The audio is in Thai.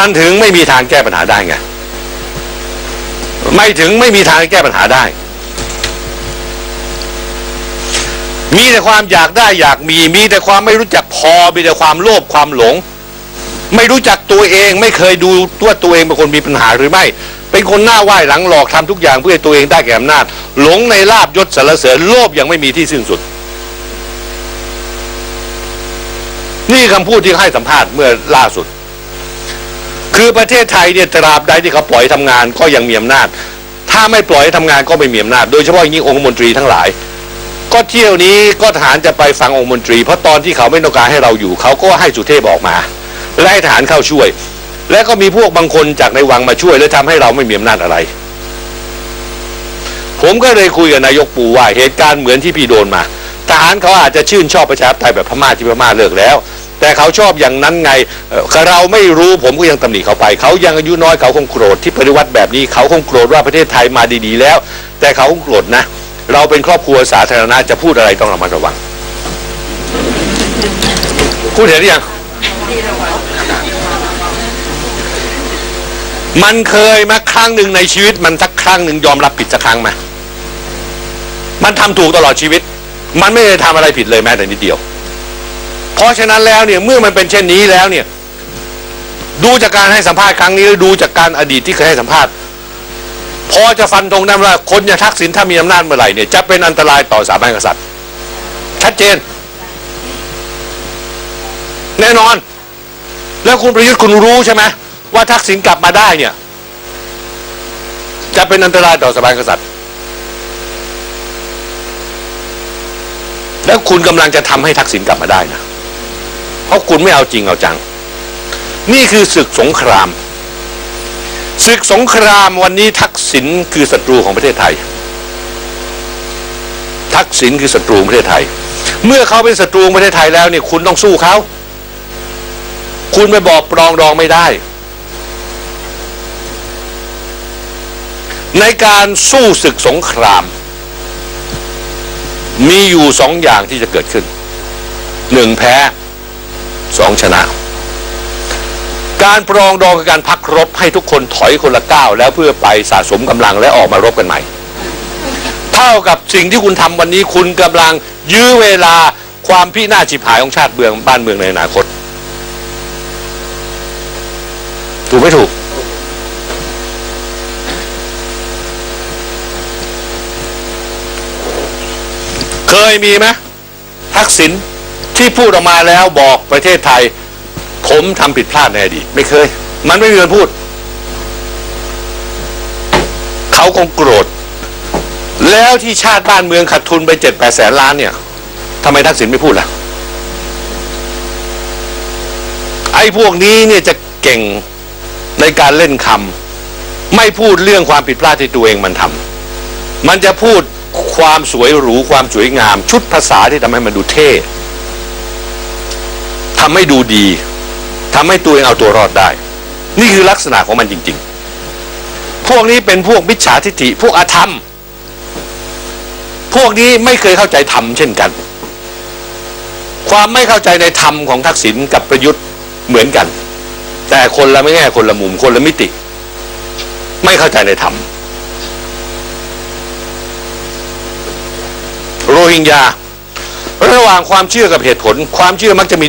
มันถึงไม่มีทางแก้ปัญหาได้ไง ไม่ถึงไม่มีทางแก้ปัญหาได้ มีแต่ความอยากได้อยากมี มีแต่ความไม่รู้จักพอ มีแต่ความโลภความหลง ไม่รู้จักตัวเอง ไม่เคยดูตัวตัวเองเป็นคนมีปัญหาหรือไม่ เป็นคนหน้าไหว้หลังหลอกทำทุกอย่างเพื่อตัวเองได้แก่อำนาจ หลงในลาบยศสรรเสริญโลภยังไม่มีที่สิ้นสุดนี่คำพูดที่ให้สัมภาษณ์เมื่อล่าสุด คือประเทศไทยเนี่ยตราบใดที่เขาปล่อยทำงานก็ยังมีอำนาจ ถ้าไม่ปล่อยให้ทำงานก็ไม่มีอำนาจ โดยเฉพาะอย่างยิ่งองคมนตรีทั้งหลาย ก็เที่ยวนี้ก็ทหารจะไปฟังองคมนตรี เพราะตอนที่เขาไม่ต้องการให้เราอยู่ เขาก็ให้สุเทพออกมา และให้ทหารเข้าช่วย และก็มีพวกบางคนจากในวังมาช่วยและทำให้เราไม่มีอำนาจอะไร ผมก็เลยคุยกับนายกปูว่าเหตุการณ์เหมือนที่พี่โดนมาทหารเขาอาจจะชื่นชอบประชาธิปไตยแบบพม่าที่พม่าเลิกแล้ว แต่เขาชอบอย่างนั้นไงเอ่อเราไม่รู้ผมก็ยังตำหนิเขาไป เขายังอายุน้อยเขาคงโกรธที่ปฏิวัติแบบนี้เขาคงโกรธว่าประเทศไทยมาดีๆแล้ว แต่เขาคงโกรธนะ เราเป็นครอบครัวสาธารณะจะพูดอะไรต้องระมัดระวังพูดเห็นหรือยังมันเคยมาครั้งหนึ่งในชีวิต มันสักครั้งหนึ่งยอมรับผิดสักครั้งไหมมันทำถูกตลอดชีวิต มันไม่ได้ทำอะไรผิดเลยแม้แต่นิดเดียว เพราะฉะนั้นแล้วเนี่ยเมื่อมันเป็นเช่นนี้แล้วเนี่ยดูจากการให้สัมภาษณ์ครั้งนี้แล้วดูจากการอดีตที่เคยให้สัมภาษณ์พอจะฟันธงได้ว่าคนอย่างทักษิณถ้ามีอำนาจเมื่อไหร่เนี่ยจะเป็นอันตรายต่อสถาบันกษัตริย์ ชัดเจน แน่นอน แล้วคุณประยุทธ์คุณรู้ใช่ไหมว่าทักษิณกลับมาได้เนี่ย จะเป็นอันตรายต่อสถาบันกษัตริย์ แล้วคุณกำลังจะทำให้ทักษิณกลับมาได้นะ เพราะคุณไม่เอาจริงเอาจัง นี่คือศึกสงคราม ศึกสงครามวันนี้ทักษิณคือศัตรูของประเทศไทย ทักษิณคือศัตรูประเทศไทย เมื่อเขาเป็นศัตรูประเทศไทยแล้วเนี่ยคุณต้องสู้เขาคุณไปบอกปรองดองไม่ได้ ในการสู้ศึกสงคราม มีอยู่สองอย่างที่จะเกิดขึ้นหนึ่งแพ้ สองชนะ การปรองดองคือการพักรบให้ทุกคนถอยคนละก้าวแล้วเพื่อไปสะสมกำลังและออกมารบกันใหม่ เท่ากับสิ่งที่คุณทำวันนี้คุณกำลังยื้อเวลาความพินาศฉิบหายของชาติเมืองบ้านเมืองในอนาคต ถูกไม่ถูกเคยมีไหมทักษิณ ที่พูดออกมาแล้วบอกประเทศไทย ผมทำผิดพลาดในอดีตไม่เคย มันไม่มีวันพูด เขาคงโกรธ แล้วที่ชาติบ้านเมืองขาดทุนไปเจ็ดแปดแสนล้านเนี่ยทำไมทักษิณไม่พูดล่ะ ไอ้พวกนี้เนี่ยจะเก่งในการเล่นคำไม่พูดเรื่องความผิดพลาดที่ตัวเองมันทำมันจะพูดความสวยหรูความสวยงาม ชุดภาษาที่ทำให้มันดูเท่ ทำให้ดูดีทำให้ตัวเองเอาตัวรอดได้ นี่คือลักษณะของมันจริง ๆ พวกนี้เป็นพวกมิจฉาทิฏฐิพวกอาธรรม พวกนี้ไม่เคยเข้าใจธรรมเช่นกัน ความไม่เข้าใจในธรรมของทักษิณกับประยุทธ์เหมือนกัน แต่คนละไม่แง่คนละมุมคนละมิติ ไม่เข้าใจในธรรมโรฮิงญาระหว่างความเชื่อกับเหตุผล ความเชื่อมักจะมี